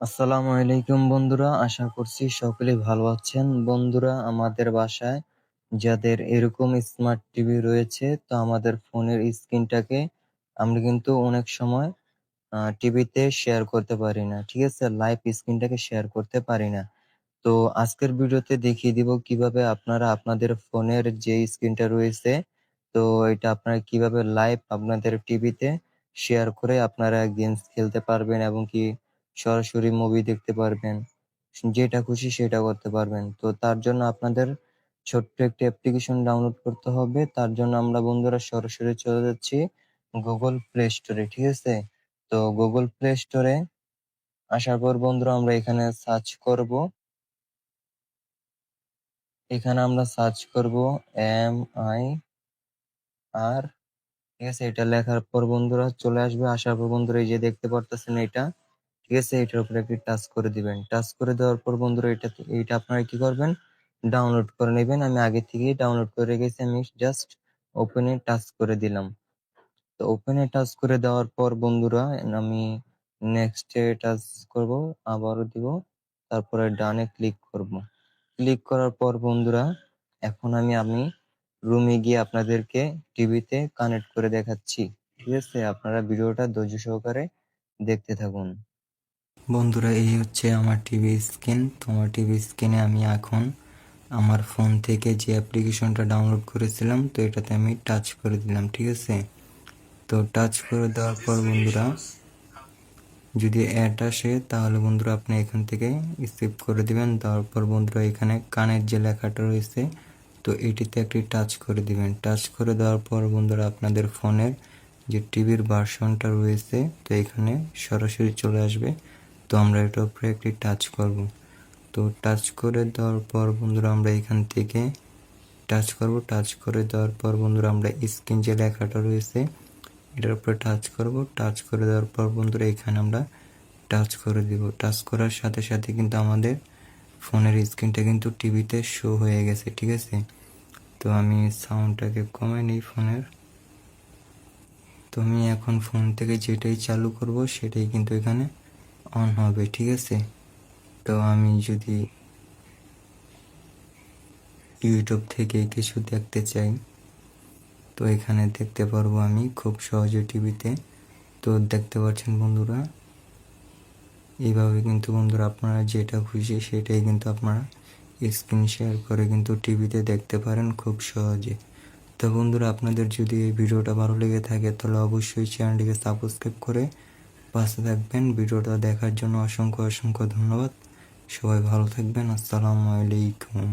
আসসালামু আলাইকুম বন্ধুরা, আশা করছি সকলেই ভালো আছেন। বন্ধুরা, আমাদের বাসায় যাদের এরকম স্মার্ট টিভি রয়েছে, তো আমাদের ফোনের স্ক্রিনটাকে আমরা কিন্তু অনেক সময় টিভিতে শেয়ার করতে পারি না, ঠিক আছে? লাইভ স্ক্রিনটাকে শেয়ার করতে পারি না। তো আজকের ভিডিওতে দেখিয়ে দিব কীভাবে আপনারা আপনাদের ফোনের যে স্ক্রিনটা রয়েছে, তো এটা আপনারা কীভাবে লাইভ আপনাদের টিভিতে শেয়ার করে আপনারা গেমস খেলতে পারবেন এবং কি সরাসরি মুভি দেখতে পারবেন, যেটা খুশি সেটা করতে পারবেন। তো তার জন্য আপনাদের ছোট্ট একটি অ্যাপ্লিকেশন ডাউনলোড করতে হবে। তার জন্য আমরা বন্ধুরা সরাসরি চলে যাচ্ছি গুগল প্লে স্টোরে ঠিক আছে? তো গুগল প্লে স্টোরে আসার পর বন্ধুরা আমরা এখানে সার্চ করব। এখানে আমরা সার্চ করব এম আই আর ঠিক আছে? এটা লেখার পর বন্ধুরা চলে আসবে। আসার পর বন্ধুরা এই যে দেখতে পারতেছেন এটা ঠিক আছে? এটার উপরে একটি টাচ করে দিবেন। টাচ করে দেওয়ার পর বন্ধুরা, এটা এইটা আপনারা কি করবেন? ডাউনলোড করে নেবেন। আমি আগে থেকেই ডাউনলোড করে রেখেছি। আমি জাস্ট ওপেনে টাচ করে দিলাম। তো ওপেনে টাচ করে দেওয়ার পর বন্ধুরা, আমি নেক্সটে টাচ করব, আবারও দিব। তারপরে ডানে ক্লিক করব। ক্লিক করার পর বন্ধুরা, এখন আমি আমি রুমে গিয়ে আপনাদেরকে টিভিতে কানেক্ট করে দেখাচ্ছি। ঠিক আছে? আপনারা ভিডিওটা ধৈর্য সহকারে দেখতে থাকুন। বন্ধুরা, এই হচ্ছে আমার টিভি স্ক্রিন তোমার টিভি স্ক্রিনে আমি এখন আমার ফোন থেকে যে অ্যাপ্লিকেশনটা ডাউনলোড করেছিলাম, তো এটাতে আমি টাচ করে দিলাম, ঠিক আছে? তো টাচ করে দেওয়ার পর বন্ধুরা, যদি অ্যাড আসে, তাহলে বন্ধুরা আপনি এখান থেকে স্কিপ করে দিবেন। তারপর বন্ধুরা, এখানে কানের যে লেখাটা রয়েছে, তো এটিতে একটি টাচ করে দিবেন। টাচ করে দেওয়ার পর বন্ধুরা, আপনাদের ফোনের যে টিভির ভার্সনটা রয়েছে, তো এখানে সরাসরি চলে আসবে। তো আমরা এটার উপরে একটি টাচ করব। তো টাচ করে দেওয়ার পর বন্ধুরা আমরা এখান থেকে টাচ করব। টাচ করে দেওয়ার পর বন্ধুরা আমরা স্ক্রিন যে লেখাটা রয়েছে, এটার উপরে টাচ করব। টাচ করে দেওয়ার পর বন্ধুরা এখানে আমরা টাচ করে দিব। টাচ করার সাথে সাথে কিন্তু আমাদের ফোনের স্ক্রিনটা কিন্তু টিভিতে শো হয়ে গেছে, ঠিক আছে? তো আমি সাউন্ডটাকে কমাই নিই ফোনের। তো আমি এখন ফোন থেকে যেটাই চালু করব, সেটাই কিন্তু এখানে অন হবে, ঠিক আছে? তো আমি যদি ইউটিউব থেকে কিছু দেখতে চাই, তো এখানে দেখতে পারব আমি খুব সহজে টিভিতে তো। দেখতে পাচ্ছেন বন্ধুরা, এইভাবে কিন্তু বন্ধুরা আপনারা যেটা খুশি সেটাই কিন্তু আপনারা স্ক্রিন শেয়ার করে কিন্তু টিভিতে দেখতে পারেন খুব সহজে। তো বন্ধুরা, আপনাদের যদি এই ভিডিওটা ভালো লেগে থাকে, তাহলে অবশ্যই চ্যানেলটিকে সাবস্ক্রাইব করে পাশে থাকবেন। ভিডিওটা দেখার জন্য অসংখ্য অসংখ্য ধন্যবাদ। সবাই ভালো থাকবেন। আসসালামু আলাইকুম।